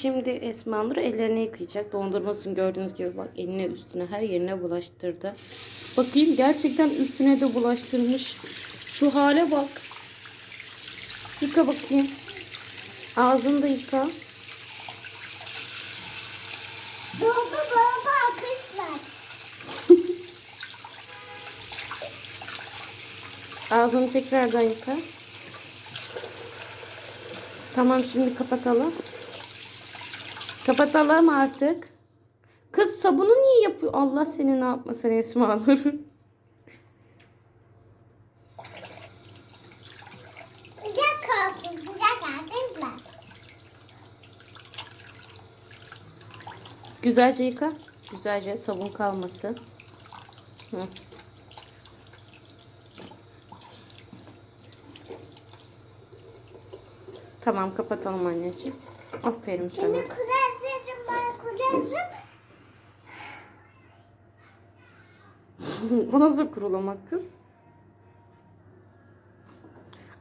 Şimdi Esma Nur ellerini yıkayacak. Dondurmasını gördüğünüz gibi bak eline üstüne her yerine bulaştırdı. Bakayım gerçekten üstüne de bulaştırmış. Şu hale bak. Yıka bakayım. Ağzını da yıka. Doldu doldu arkadaşlar. Ağzını tekrardan yıka. Tamam şimdi kapatalım. Kapatalım artık. Kız sabunu niye yapıyor? Allah seni ne yapmasın Esma Nur. Sıcak kalsın sıcak arkadaşlar. Güzelce yıka. Güzelce sabun kalmasın. Hı. Tamam kapatalım anneciğim. Aferin sana. Kurarım. Bu nasıl kurulamak kız?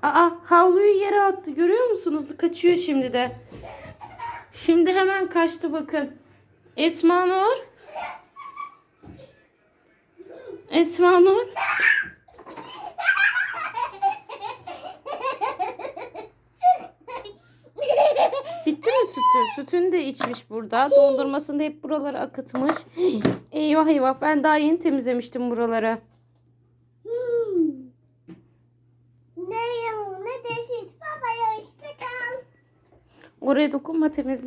Aa havluyu yere attı görüyor musunuz? Kaçıyor şimdi de. Şimdi hemen kaçtı bakın. Esma Nur. Esma Nur. Sütünü de içmiş burada. Dondurmasını da hep buralara akıtmış. Eyvah eyvah ben daha yeni temizlemiştim buraları. Oraya dokunma temizle.